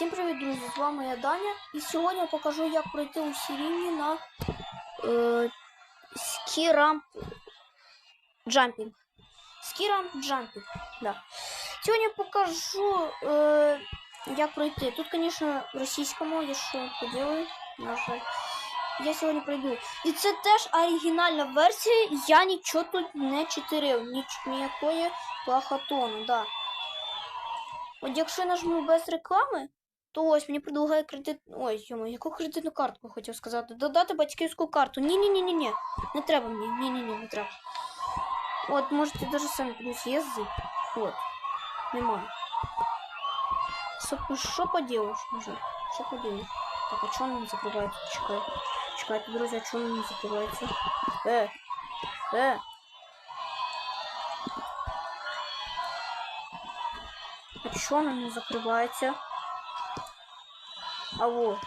Всім привіт, друзі! З вами я Даня. І сьогодні я покажу, як пройти усі рівні на е, скірамп джампінг. Скірамп джампінг. Да. Сьогодні я покажу, е, як пройти. Тут, звісно, російська мова, я що поділаю, на жаль. Я сьогодні пройду. І це теж оригінальна версія. Я нічого тут не читерив. Ніч, ніякої плахотону, да. От якщо нажму без реклами, то ось мені предлагає кредит. Ой, йому, яку кредитну картку хотів сказати? Додати батьківську карту. Ні-ні-ні, ні Не треба мені. Ні-ні-ні, не треба. От, можете даже самі є зип. От. Немає. Що, поделаешь, може? Що поделаешь? Так, а чого воно не закривається? Чекай. Чекайте, друзі, а чого воно не закривається? Е! Е! А чого воно не закривається? А во.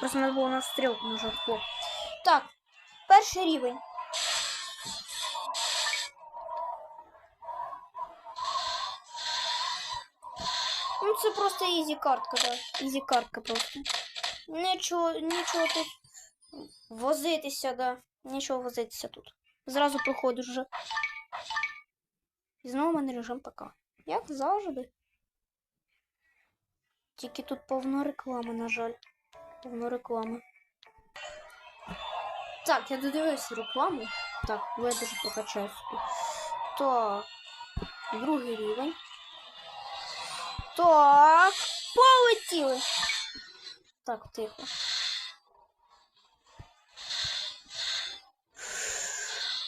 Просто надо було на стрілку нажати. Так, перший рівень. Ну, це просто ізі картка, да. Ізі картка просто. Нічого, нічого тут возитися, да. Нічого возитися тут. Зразу проходиш вже. І знову в мене режим ПК. Як завжди. Тільки тут повно реклами, на жаль. Повно реклами. Так, я додивився рекламу. Так, бо я дуже прокачаю. Так. Другий рівень. Так. Полетіли. Так, тихо.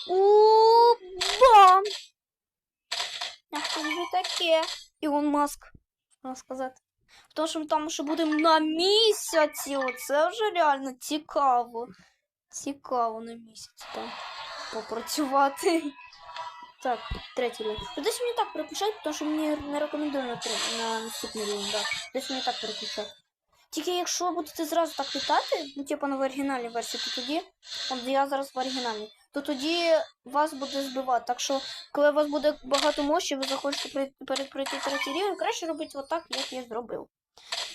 У-бам! Як тобі таке? Ілон Маск, можна сказати. Тому що ми там ще будемо на місяці. Оце вже реально цікаво. Цікаво на місяці там попрацювати. Так, третій рівень. Ну, Десь мені так переключати, тому що мені не рекомендую на, на наступний рівень, да. Десь мені так переключати. Тільки якщо будете зразу так літати, ну типу на оригінальній версії, то тоді, от я зараз в оригінальній, то тоді вас буде збивати. Так що, коли у вас буде багато мощі, ви захочете пройти третій рівень, краще робити отак, як я зробив.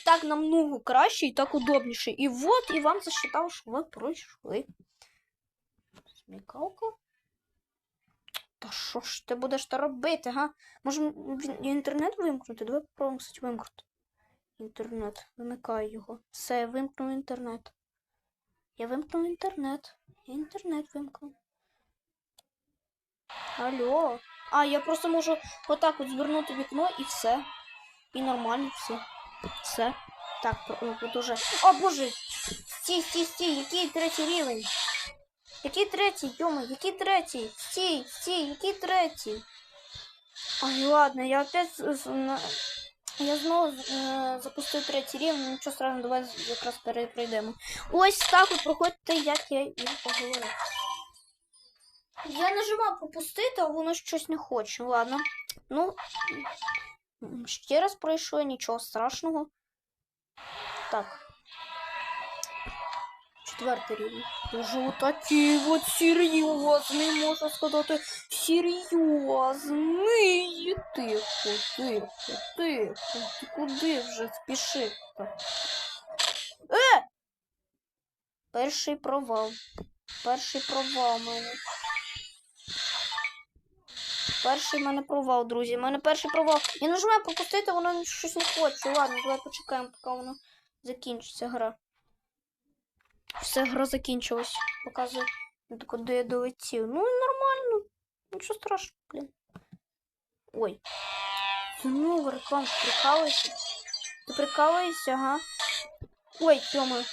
Так намного краще і так удобніше. І от, і вам засчитав, що ви пройшли. Смікалка. Та що ж ти будеш то робити, га? Може інтернет вимкнути? Давай попробуємо, кстати, вимкнути. Інтернет. Вимикаю його. Все, я вимкнув інтернет. Я вимкнув інтернет. Я інтернет вимкнув. Алло. А, я просто можу отак от звернути вікно і все. І нормально все. Все. Так, тут уже. О, боже! Стій, стій, стій, який третій рівень? Який третій, Йома, який третій? Стій, стій, який третій? Ой, ладно, я опять я знову е, запустив третій рівень, нічого страшного, давай якраз перепройдемо. Ось так от проходьте, як я і поговорив. Я нажимав пропустити, а воно щось не хоче. Ладно. Ну, ще раз пройшло, нічого страшного. Так. Четвертий рівень. Дуже такий от серйозний, можна сказати, серйозний. Тихо, тихо, тихо. Ти куди вже спішив? Е! Перший провал. Перший провал мене. Перший в мене провал, друзі. У мене перший провал. Я нажимаю пропустити, воно щось не хоче. Ладно, давай почекаємо, поки воно закінчиться гра. Все, гра закінчилась. Показує, куди я долетів. Ну, нормально. Нічого страшного, блін. Ой. Знову реклама прикалуєшся. Ти прикалуєшся, ага. Ой, Тьома.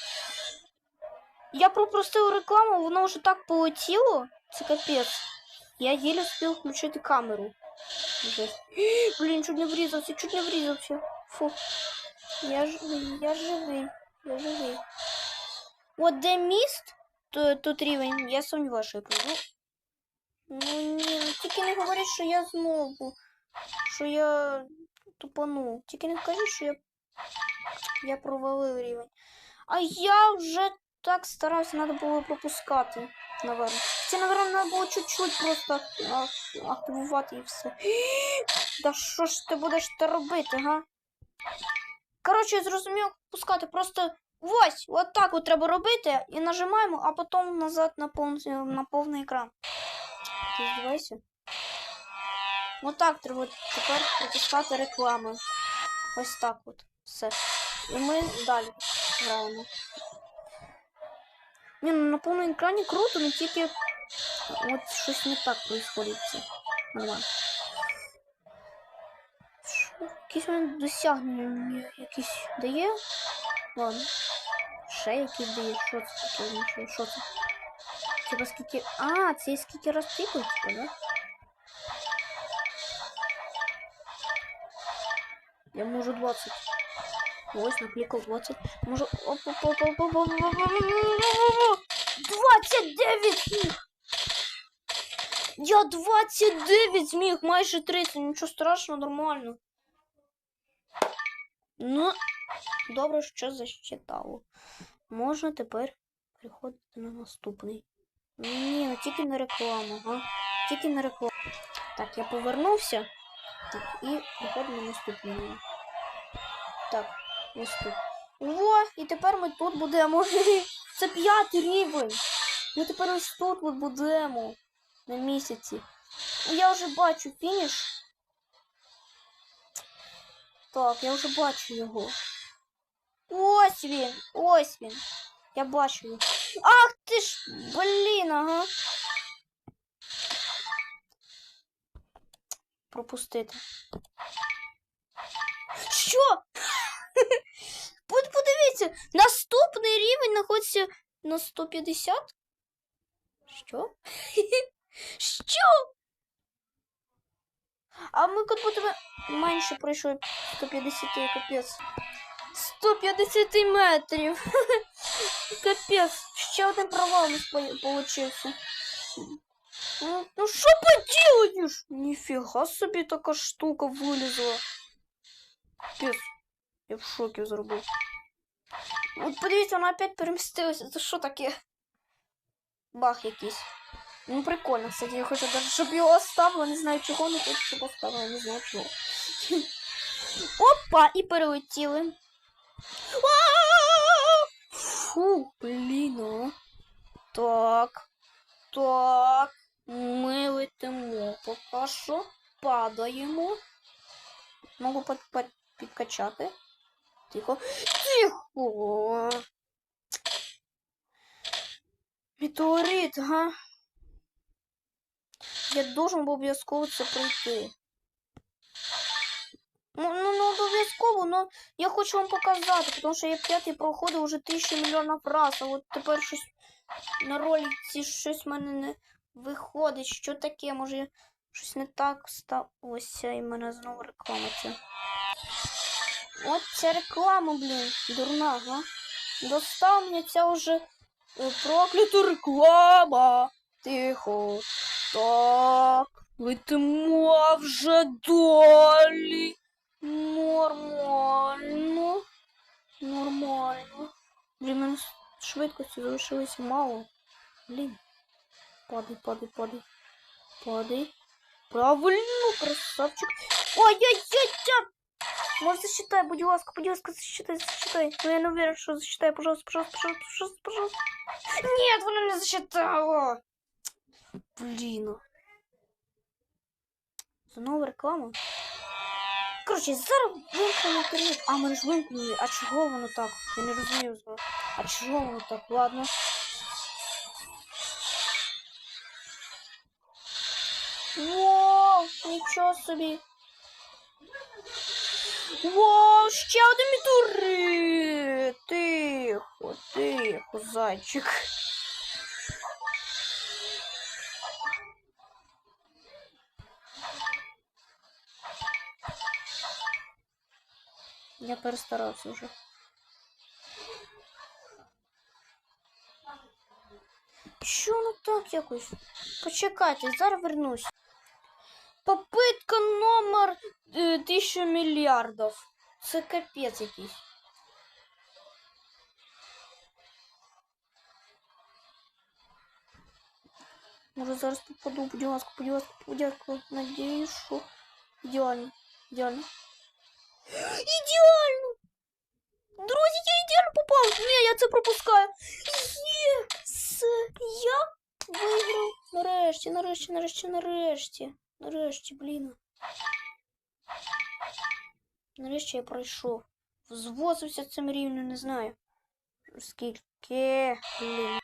Я пропустив рекламу, воно вже так полетіло. Це капець. Я еле успел включить камеру. Блин, чуть не врезался, чуть не врезался. Фу. Я живий, я живий, я живий. От де міст, то, тут рівень, я сумніваюся, що я пройду. Ну ні, ну тільки не говори, що я знову. Що я тупану. Тільки не кажи, що я. Я провалив рівень. А я вже так старався, треба було пропускати, наверное. Це, наверное, треба було чуть-чуть просто активувати і все. Да що ж ти будеш те робити, га? Коротше, зрозумів, як пускати. Просто ось, от так от треба робити і нажимаємо, а потім назад на повний, на повний екран. Ти здивайся. Ось так треба тепер пропускати реклами. Ось так от. Все. І ми далі граємо. Ні, ну на повному екрані круто, але тільки от щось не так. Це. Нормально. Якісь мене досягнення якісь дає? Ладно. Ще якісь дає. Що це таке означає? Що це? Типа скільки. А, це скільки раз типа, да? Я можу 20. Ось, накликав 20. Можу. оп Я 29 зміг, майже 30, нічого страшного, нормально. Ну, добре, що засчитало. Можна тепер переходити на наступний. Ні, ну тільки на рекламу, га? Тільки на рекламу. Так, я повернувся. Так, і переходимо на наступний. Так, ось тут. О, і тепер ми тут будемо. Це п'ятий рівень. Ми тепер ось тут от будемо. На місяці. Ну, Я вже бачу фініш. Так, я вже бачу його. Ось він, ось він. Я бачу його. Ах ти ж, блін, ага. Пропустити. Що? Под- Подивіться, наступний рівень знаходиться на 150. Що? Що? А ми як будто би менше пройшли 150 капець. 150 метрів. Капець. Ще один провал у нас по- получився. Ну, Ну що поделаешь? Ніфіга собі така штука вилізла. Капець. Я в шокі зробив. От подивіться, вона опять перемістилася. Це що таке? Баг якийсь. Ну, прикольно, кстати, я хочу даже, щоб його оставили, не знаю чого, але хочу, щоб оставили, не знаю чого. Опа, і перелетіли. Фу, блін. а. Так. Так. Ми летимо поки що. Падаємо. Можу під, під, підкачати. Тихо. Тихо. Метеорит, га? Я должен був обов'язково це пройти. Ну, ну, ну обов'язково, но я хочу вам показати, тому що я п'ятий проходив уже тисячу мільйонів раз, а от тепер щось на ролиці щось в мене не виходить. Що таке? Може я щось не так став. Ось і мене знову реклама ця. От ця реклама, блін, дурна, га? Достав мені ця вже е, проклята реклама. Тихо. Так, летимо вже далі. Нормально. Нормально. Блін, мене швидкості залишилось мало. Блін. Падай, падай, падай. Падай. Правильно, красавчик. Ой-ой-ой-ой! Может, засчитай, будь ласка, будь ласка, засчитай, засчитай. Но я не уверен, что засчитай. Пожалуйста, пожалуйста, пожалуйста, пожалуйста, пожалуйста. Нет, вона не засчитала. Блін. Знову реклама. Коротше, зараз вимкнемо інтернет. А, ми ж вимкнули. А чого воно так? Я не розумію зараз. А чого воно так? Ладно. Вау, нічого собі. Вау, ще один метеорит. Тихо, тихо, зайчик. перестарався вже. Що ну так якось? Почекайте, зараз вернусь. Попитка номер е, 1000 мільярдів. Це капець якийсь. Може зараз попаду, будь ласка, будь ласка, будь ласка. Надіюсь, що ідеально. Ідеально. Ідеально! Друзі, я ідеально попав! Ні, я це пропускаю. Е, Є! Я виграв! Нарешті, нарешті, нарешті, нарешті. Нарешті, блін. Нарешті я пройшов. Взвозився цим рівнем, не знаю. Скільки. блін.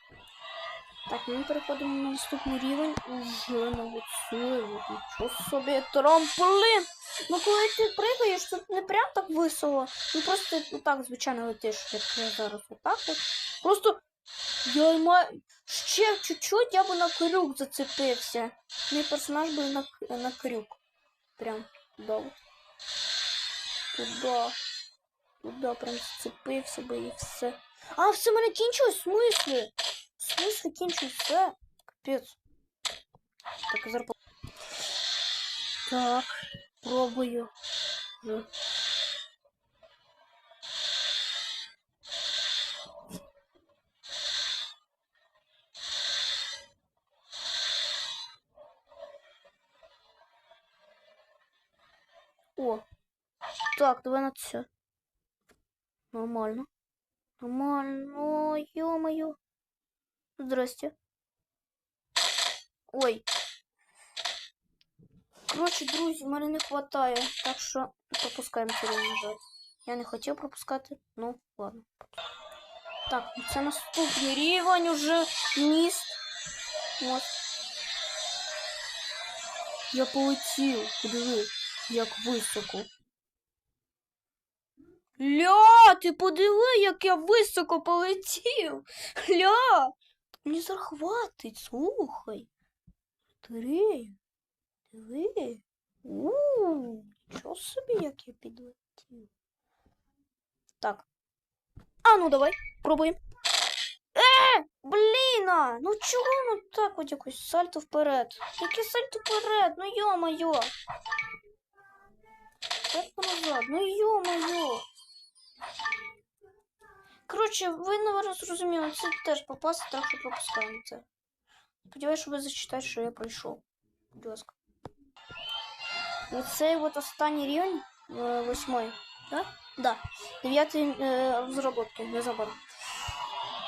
Так, ми переходимо на наступний рівень. Уже на от Нічого собі трамплин. Ну коли ти пригаєш, тут не прям так весело. Ну просто отак, звичайно, летиш, як я зараз отак от. Просто я маю. Ще чуть-чуть я би на крюк зацепився. Мій персонаж би на, на крюк. Прям дав. Туда. Туда прям зацепився би і все. А, все мене кінчилось? В смислі? В смислі кінчилось все? Капець. Так, зарплата. Так, пробую. Вже. О, так, давай на це. Нормально. Нормально, ё-моё. Здрасте. Ой. Коротше, друзі, мене не хватає, так що пропускаємо жаль. Я не хотів пропускати, ну ладно. Так, це наступний рівень уже міст. Мост. Я полетів, подиви, як високо. Ля, ти подиви, як я високо полетів. Ля, мені захватить, слухай. Три. Диви. Ууу, нічого собі, як я підлетів. Так. А ну давай, пробуємо. Е, блін, ну чого ну так от якось сальто вперед? Яке сальто вперед? Ну йо-моє. Сальто назад, ну йо-моє. Коротше, ви, наверное, зрозуміли, це теж попасти, так що пропускаємо це. Сподіваюсь, що ви зачитаєте, що я пройшов. Будь ласка. Оцей от останній рівень, е, восьмой, да? Да. Дев'ятий е, розробки, не забуду.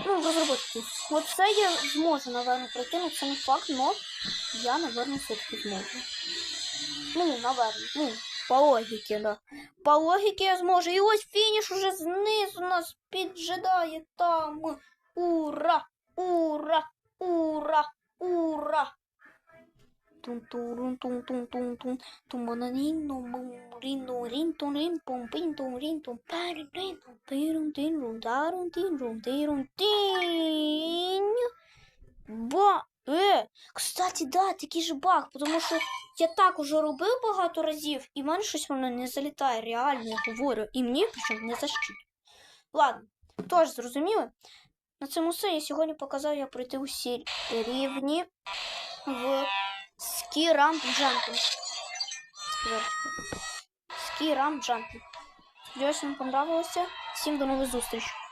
Ну, розробки. От це я зможу, напевно, пройти, ну це не факт, но я, напевно, все-таки зможу. Ну, напевно, ну, по логіки, да. По логіки я зможу. І ось фініш уже знизу нас піджидає там. Ура! Ура! Ура! Ура! тун турун тун тун тун Е, кстати, да, такий же баг, тому що я так уже робив багато разів, і в мене щось воно не залітає, реально говорю. І мені причому не защит. Ладно, тож зрозуміли. На цьому все. Я сьогодні показав, як пройти усі рівні в Jumping. Ski Ramp Jumping. Сподіваюся, вам понравилося. Всім до нових зустрічей.